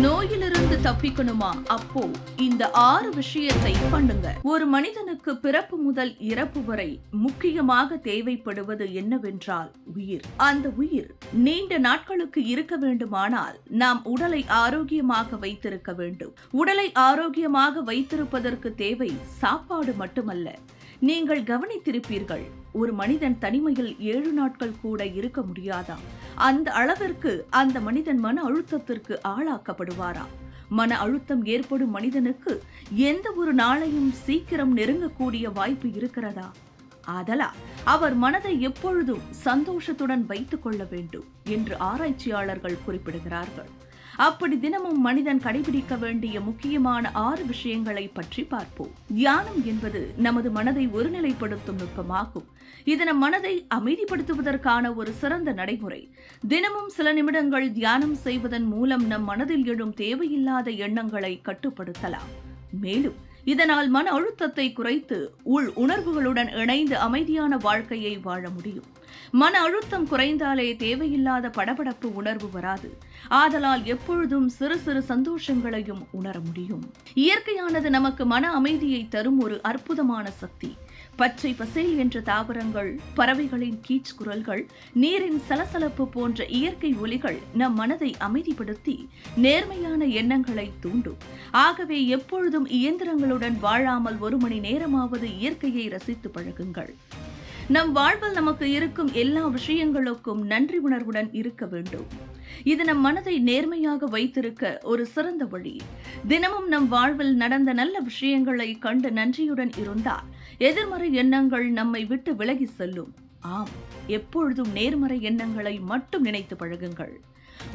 நோயிலிருந்து தப்பிக்கணுமா? அப்போ இந்த ஆறு விஷயத்தை பண்ணுங்க ஒரு மனிதனுக்கு பிறப்பு முதல் இறப்பு வரை முக்கியமாக தேவைப்படுவது என்னவென்றால் உயிர். அந்த உயிர் நீண்ட நாட்களுக்கு இருக்க வேண்டுமானால் நாம் உடலை ஆரோக்கியமாக வைத்திருக்க வேண்டும். உடலை ஆரோக்கியமாக வைத்திருப்பதற்கு தேவை சாப்பாடு மட்டுமல்ல. நீங்கள் கவனித்திருப்பீர்கள் ஒரு மனிதன் தனிமையில் ஏழு நாட்கள் கூட இருக்க முடியாதா? அந்த அளவிற்கு அந்த மனிதன் மன அழுத்தத்திற்கு ஆளாக்கப்படுவாரா? மன அழுத்தம் ஏற்படும் மனிதனுக்கு எந்த ஒரு நாளையும் சீக்கிரம் நெருங்கக்கூடிய வாய்ப்பு இருக்கிறதா? ஆதலா அவர் மனதை எப்பொழுதும் சந்தோஷத்துடன் வைத்துக் கொள்ள வேண்டும் என்று ஆராய்ச்சியாளர்கள் குறிப்பிடுகிறார்கள். அப்படி தினமும் மனிதன் கடைபிடிக்க வேண்டிய முக்கியமான ஆறு விஷயங்களை பற்றி பார்ப்போம். தியானம் என்பது நமது மனதை ஒருநிலைப்படுத்தும் நுட்பமாகும். இது நம் மனதை அமைதிப்படுத்துவதற்கான ஒரு சிறந்த நடைமுறை. தினமும் சில நிமிடங்கள் தியானம் செய்வதன் மூலம் நம் மனதில் எழும் தேவையில்லாத எண்ணங்களை கட்டுப்படுத்தலாம். மேலும் இதனால் மன அழுத்தத்தை குறைத்து உள் உணர்வுகளுடன் இணைந்து அமைதியான வாழ்க்கையை வாழ முடியும். மன அழுத்தம் குறைந்தாலே தேவையில்லாத படபடப்பு உணர்வு வராது. ஆதலால் எப்பொழுதும் சிறு சிறு சந்தோஷங்களையும் உணர முடியும். இயற்கையானது நமக்கு மன அமைதியை தரும் ஒரு அற்புதமான சக்தி. பச்சை பசேல் என்ற தாவரங்கள் பறவைகளின் கீச் குரல்கள் நீரின் சலசலப்பு போன்ற இயற்கை ஒலிகள் நம் மனதை அமைதிப்படுத்தி நேர்மையான எண்ணங்களை தூண்டும். ஆகவே எப்பொழுதும் இயந்திரங்களும் இயந்திரங்களுடன் வாழாமல் ஒரு மணி நேரமாவது இயற்கையை ரசித்து பழகுங்கள். நம் வாழ்வில் நமக்கு இருக்கும் எல்லா விஷயங்களுக்கும் நன்றி உணர்வுடன் இருக்க வேண்டும். இது நம் மனதை நேர்மையாக வைத்திருக்க ஒரு சிறந்த வழி. தினமும் நம் வாழ்வில் நடந்த நல்ல விஷயங்களை கண்டு நன்றியுடன் இருந்தால் எதிர்மறை எண்ணங்கள் நம்மை விட்டு விலகி செல்லும். ஆம் எப்பொழுதும் நேர்மறை எண்ணங்களை மட்டும் நினைத்து பழகுங்கள்.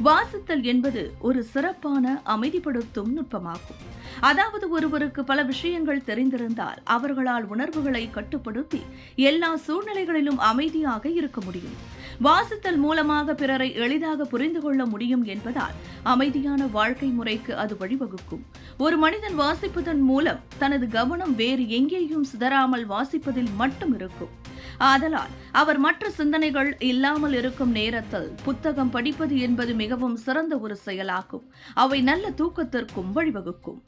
வாசித்தல் என்பது ஒரு சிறப்பான அமைதிப்படுத்தும் நுட்பமாகும். அதாவது ஒருவருக்கு பல விஷயங்கள் தெரிந்திருந்தால் அவர்களால் உணர்வுகளை கட்டுப்படுத்தி எல்லா சூழ்நிலைகளிலும் அமைதியாக இருக்க முடியும். வாசித்தல் மூலமாக பிறரை எளிதாக புரிந்து கொள்ள முடியும் என்பதால் அமைதியான வாழ்க்கை முறைக்கு அது வழிவகுக்கும். ஒரு மனிதன் வாசிப்பதன் மூலம் தனது கவனம் வேறு எங்கேயும் சிதறாமல் வாசிப்பதில் மட்டும் இருக்கும். ஆதலால் அவர் மற்ற சிந்தனைகள் இல்லாமல் இருக்கும் நேரத்தில் புத்தகம் படிப்பது என்பது மிகவும் சிறந்த ஒரு செயலாகும். அவை நல்ல தூக்கத்திற்கும் வழிவகுக்கும்.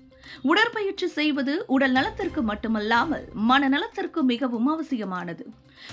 உடற்பயிற்சி செய்வது உடல் நலத்திற்கு மட்டுமல்லாமல் மனநலத்திற்கு மிகவும் அவசியமானது.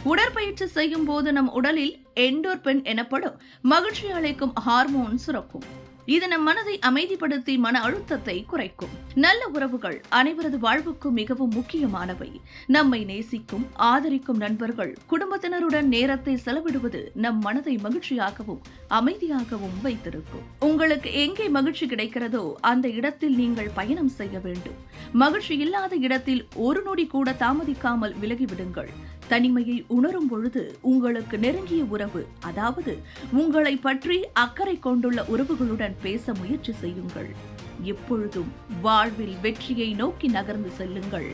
உடற்பயிற்சி செய்யும் போது நம் உடலில் எண்டோர்பென் எனப்படும் மகிழ்ச்சி அளிக்கும் ஹார்மோன் சுரக்கும். இது நம் மனதை அமைதிப்படுத்தி மன அழுத்தத்தை குறைக்கும். நல்ல உறவுகள் அனைவரது வாழ்வுக்கும் மிகவும் முக்கியமானவை. நம்மை நேசிக்கும் ஆதரிக்கும் நண்பர்கள் குடும்பத்தினருடன் நேரத்தை செலவிடுவது நம் மனதை மகிழ்ச்சியாகவும் அமைதியாகவும் வைத்திருக்கும். உங்களுக்கு எங்கே மகிழ்ச்சி கிடைக்கிறதோ அந்த இடத்தில் நீங்கள் பயணம் செய்ய வேண்டும். மகிழ்ச்சி இல்லாத இடத்தில் ஒரு நொடி கூட தாமதிக்காமல் விலகிவிடுங்கள். தனிமையை உணரும் பொழுது உங்களுக்கு நெருங்கிய உறவு அதாவது உங்களை பற்றி அக்கறை கொண்டுள்ள உறவுகளுடன் பேச முயற்சி செய்யுங்கள். எப்பொழுதும் வாழ்வில் வெற்றியை நோக்கி நகர்ந்து செல்லுங்கள்.